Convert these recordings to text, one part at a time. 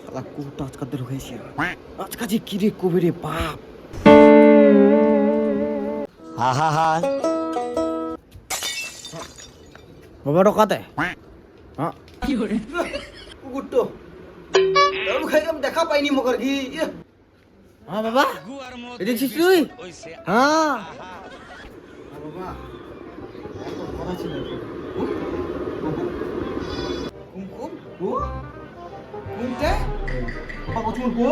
শালা কোটা হয়েছে আজকা যে কি রে বাপ। হা হা হা। বাবা ডকাতে। হ্যাঁ। কুকুরটো। দারু খাই আমি দেখা পাইনি মগর কি হ্যাঁ বাবা। দেখছিস তুই হ্যাঁ। বাবা কথা ছিল কুমকুম ও কুমতে বাবা কচুর গো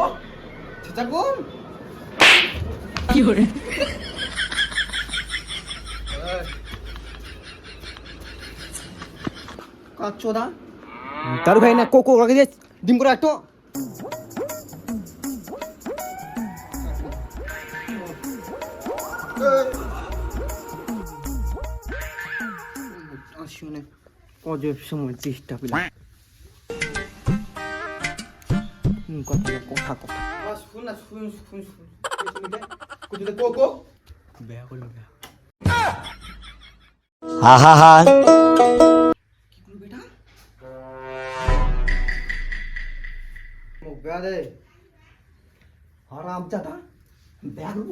চাচা কুম কাচোদা না কোকো রাখে দিয়ে ডিম করে একটু আসলে কজে সময় চেষ্টা পেলাম কথা কথা কথা। শুন না শুন শুন শুন। কোথায় কোকো বেয়া করবে বেয়া। হা হা হা। কি করবি বেটা মোক বেয়া দে। হারাম জাদা বেয়া করব।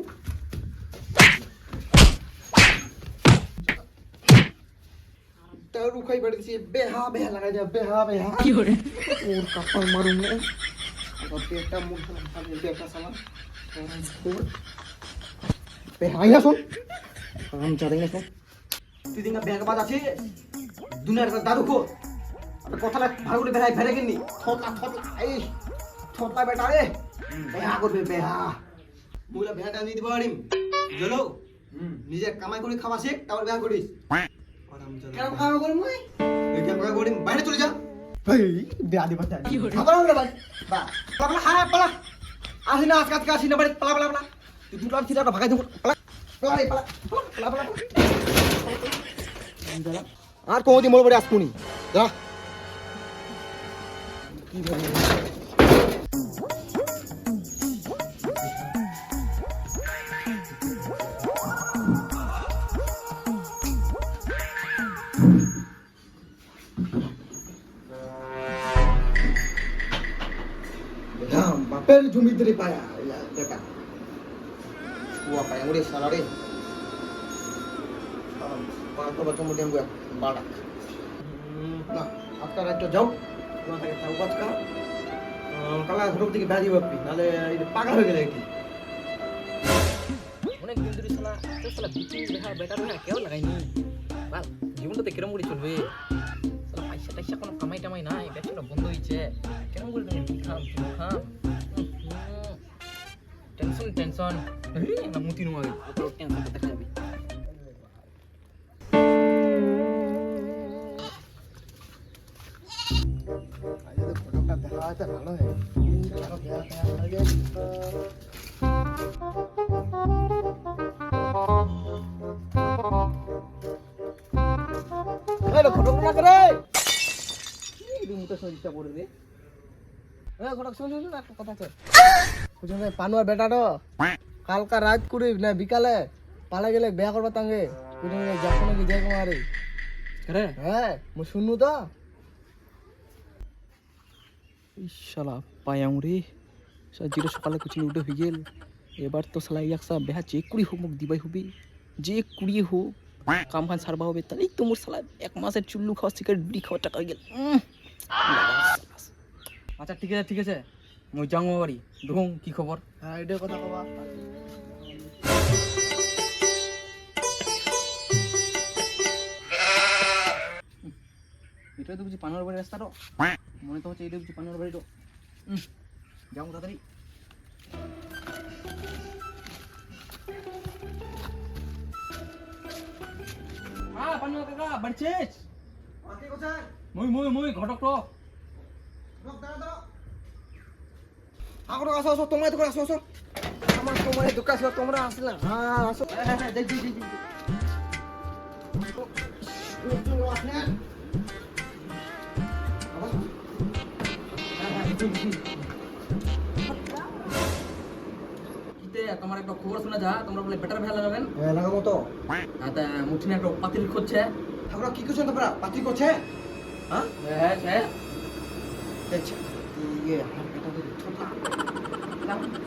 তুই দিন ব্যাগ আছে দুনিয়ার খো আর কথা লাগ ভালো করে বেড়াই ফেরে গেলি। থতলা থতলা এই থতলা বেটা রে। বেহা করবে বেহা। মুলা বেহাটা নিয়ে দিব পারিম। জলো? নিজে কামাই করে খাওয়া শেখ তারপর বেহা করিস। কেন কামাই করিম মই এই কেন কামাই করিম বাইরে চলে যা। এই বেয়া দিবা খাবার হবে ভাই বা পালা হারা পালা। আসি না আজকে আজকে আসি না বাড়ি পালা পালা পালা। তুই দুটো আর তিনটা ভাগাই দেবো। পালা পালা রে, পালা পালা পালা পালা। আর কোনোদিন মোর বাড়ি আসব নি যা কি ভাবে বাপের জমি ধরে পায়া বেটা কুয়া পায়া ওরে সালা রে। পাঁচ বছর মধ্যে আমি বাড়াক। না আপনারা একটু যাও। তোমার থেকে থাকো কাজ খাও। কালা ঘটক থেকে বেড়া দিবে আপনি নাহলে পাগল হয়ে গেলে এটি। অনেক দিন ধরে শালা তো শালা বিচি দেখা বেটা দেখা কেউ লাগাইনি বাল জীবনটাতে কিরম করে চলবে? শালা পয়সা টয়সা কোনো কামাই টামাই নাই ব্যবসাটা বন্ধ হয়েছে। কেরম করে তুমি কি খাম? কি খাম টেনশন টেনশন না মুতি নুয়া ওপর টেনশন দেখা যাবে ঘটকটা দেখা আছে ভালো হয় চলো বেড়া বেড়া লাগে এই ঘটক না করে পানুয়ার বেটাটো কালকা রাত করি না বিকালে পালা গেলে বিয়া করবা তাঙ্গে। যখন কি যাই কুমারে? হ্যাঁ মু শুনু তো। শালা পায়াং রে শালা জিরো সকালে কিছু উঠে হয়ে গেল। এবার তো শালা একসা বেহা যে কুড়ি হোক মুখ দিবাই হবি। যে কুড়ি হোক কাম খান সারবা হবে তাহলেই তো মোর শালা এক মাসের চুল্লু খাওয়া সিগারেট বিড়ি খাওয়া টাকা হয়ে গেল। আচ্ছা ঠিক আছে ঠিক আছে। মই যাও বাড়ি দেখুন কি খবর হ্যাঁ এটাই কথা কবা। এটা তো বুঝি পানোর বাড়ির রাস্তাটা মনে তো হচ্ছে এটা বুঝি পানোর বাড়িটা উম, যাও তাড়াতাড়ি। হ্যাঁ পানুয়া কাকা বাড়ছিস মই মই মই ঘটক তো দাঁড়া আগর আসো আসো তোমরা তো আসো আসো। আমার তোমার দোকান ছিল তোমরা আসলে। হ্যাঁ আসো। হ্যাঁ হ্যাঁ দেখি দেখি তোমার একটা খবর শোনা যা তোমরা বলে বেটার ভ্যা লাগাবেন। হ্যাঁ লাগাবো তো। তা মুঠিনে একটা পাতিল খুঁজছে। ঠাকুরা কি করছেন তোমরা? পাত্রি করছে হ্যাঁ? হ্যাঁ হ্যাঁ। ইয়ে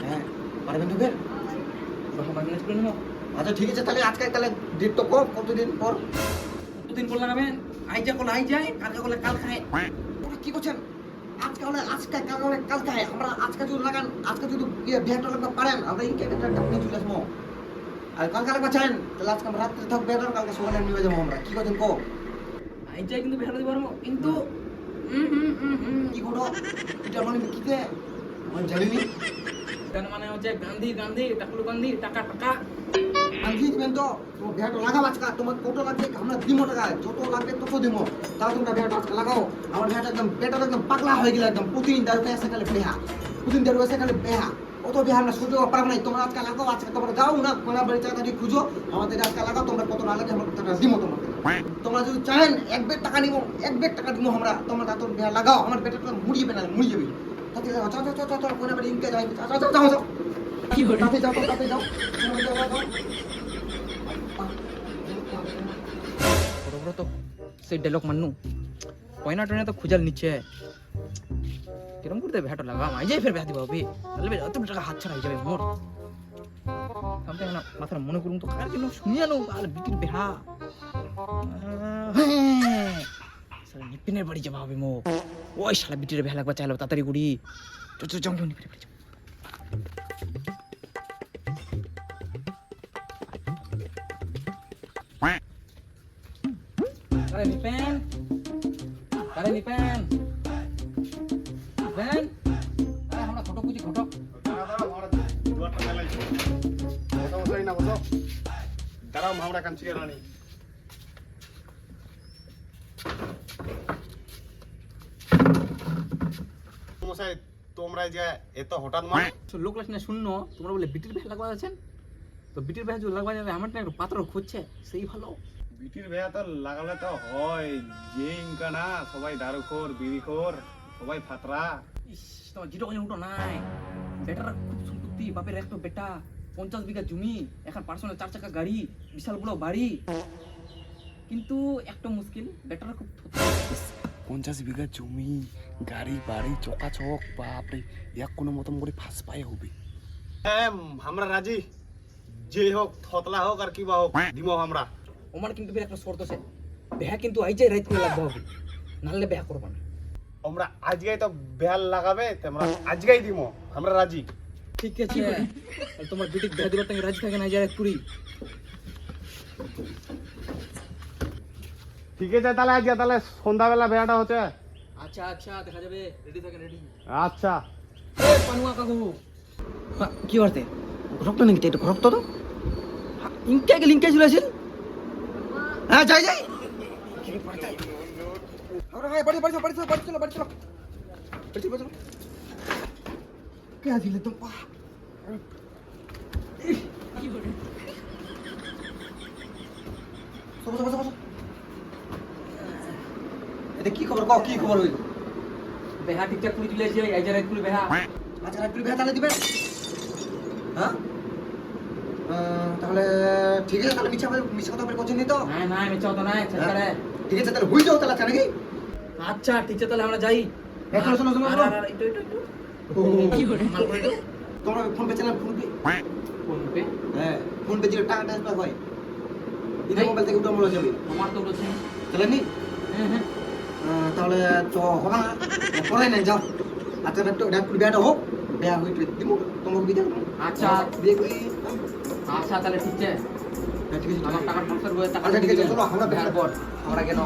হ্যাঁ পারবেন করে আচ্ছা ঠিক আছে তাহলে আজকে তাহলে ডেট তো কম কতদিন পর? কতদিন বল লাগাবেন আই যা করলে আই যায় কালকে করলে কাল খায় ওরা কি করছেন? আজকে হলে আজকে কাল হলে কালকে আমরা আজকে যদি লাগান আজকে যদি ইয়ে বিয়েটা লাগাতে পারেন আমরা ইনকে একটা ডাক্তার চলে আসব। আর কালকে লাগবা চান তাহলে আজকে আমরা রাত্রে থাকব বেটার কালকে সকালে নিয়ে যাব আমরা। কি করছেন কো? আই যায় কিন্তু দিতে পারব কিন্তু। কি করো? এটা মানে কি কে? আমি জানিনি মানে হচ্ছে গান্ধী গান্ধী টাকলু গান্ধী টাকা টাকা। আজকে দিবেন তো তোমার আজকে। তোমার কত লাগবে আমরা দিমো টাকা। যত লাগবে তত দিমো। তাও তোমরা বিয়েটা আজকে লাগাও। আমার বিয়েটা একদম পেটটা একদম পাগলা হয়ে গেল একদম। প্রতিদিন দারু এসে খালি বেহা। প্রতিদিন দারু এসে খালি বেহা। অত বিহার না সহ্য পারব না। তোমরা আজকে লাগাও আজকে তোমরা যাও না কোনা বাড়ি খুঁজো। আমাদের আজকে লাগাও তোমরা কত না লাগে আমরা টাকা দিমো তোমাকে। তোমরা যদি চান এক বেড টাকা নিবো এক বেড টাকা দিবো আমরা। তোমরা তোর বিহার লাগাও। আমার বেটা মুড়িয়ে না মুড়িয়ে তাতে যাও যাও যাও যাও যাও কোনা ইনকে যাও যাও যাও যাও যাও। কি করে? তাতে যাও তাতে যাও তোমরা যাও যাও বড় বড় তো সেই ডায়লগ মান্নু। পয়না টয়না তো খুঁজাল নিচ্ছে। কিরম করতে ভেটা লাগাম আই যাই ফের দিবা হবে তাহলে অত টাকা হাত ছাড়া হয়ে যাবে মোর আমি না মাথার মনে করুন তো কার জন্য শুনিয়া নো আর বিটির বেহা সালা নিপিনের বাড়ি যাবা হবে মো। ওই শালা বিটির বেহা লাগবা, চাইলো তাড়াতাড়ি গুড়ি। চল চল যাও, নিপিনের বাড়ি আরে নিপেন, আরে আমরা দাঁড়াও মামরা কাঞ্চি রানী মশাই তোমরা যে এত হঠাৎ মানে লোক না শূন্য তোমরা বলে বিটির বেহা লাগবা আছেন? তো বিটির বেহা যদি লাগবা যাবে আমার না একটু পাত্র খুঁজছে সেই ভালো। বিটির ভেয়া তো লাগালে তো হয় যে ইনকা না সবাই দারুখোর বিড়িখোর সবাই ফাতরা। ইস তোমার জিরো কাজে উঠো নাই। বেটারা খুব সম্পত্তি বাপের একটা বেটা পঞ্চাশ বিঘা জমি এখন পার্সোনাল চার চাকা গাড়ি বিশাল বড়। বাড়ি কিন্তু একটা মুশকিল বেটারা খুব। পঞ্চাশ বিঘা জমি গাড়ি বাড়ি চকাচক বাপরে এক কোনো মতন করে ফাঁস পায়ে হবে। হ্যাঁ আমরা রাজি। যে হোক থতলা হোক আর কিবা হোক দিব আমরা। আমার কিন্তু ফের একটা শর্ত আছে। বেহা কিন্তু আই যাই রাইত করে লাগবে হবে। নাহলে বেহা করবা না। আমরা আজকেই তো বেহাল লাগাবে তোমরা আজকেই দিব আমরা রাজি। ঠিক আছে। তোমার বিটি বেহা দিবার রাজি থাকে না যাই কুড়ি ঠিক আছে তাহলে আজকে তাহলে সন্ধ্যাবেলা বেহাটা হচ্ছে। আচ্ছা আচ্ছা দেখা যাবে। রেডি থাকে রেডি আচ্ছা। পানুয়া কাকু। কি করতে রক্ত নাকি এটা রক্ত তো ইনকে গেলে ইনকে চলে হ্যাঁ যাই যাই। আমরা ভাই বাড়ি বাড়ি বাড়ি চলো বাড়ি চলো। বাড়ি চলো বাড়ি চলো, কে দিলে তো? পা বসো বসো বসো এটা কি খবর? কও কি খবর হইল? বেহা ঠিকঠাক করে চলে আসছে আই যাই রাইত করে বেহা। আচ্ছা রাত্রি ভেয়া তাহলে দিবেন হ্যাঁ? আহ, তাহলে ঠিক আছে তাহলে মিছা মিছা কথা বলে করছেন তো? না না চাও তো না ছেড়ে ঠিক আছে তাহলে হয়ে যাও তাহলে আচ্ছা নাকি? আচ্ছা ঠিক আছে তাহলে আমরা যাই। এ, শোনো, শোনো, একটু একটু একটু। ও, কি করে? মাল করে তোমরা ফোন পে চালান ফোন পে ফোন পে হ্যাঁ ফোন পে যে টাকা ট্রান্সফার হয় ইদে মোবাইল থেকে উঠে মনে যাবে আমার তো বলছেন তাহলে নি হ্যাঁ হ্যাঁ। তাহলে তো হবে না। পড়াই নাই যাও। আচ্ছা একটু বিয়াটা হোক। বিয়া হইতে দিব তোমাকে বিয়ে আচ্ছা। বিয়ে করি। আচ্ছা তাহলে ঠিক আছে। হ্যাঁ, ঠিক আছে আমার টাকা ট্রান্সফার করে টাকা আচ্ছা ঠিক আছে চলো আমরা দেওয়ার পর আমরা গেলাম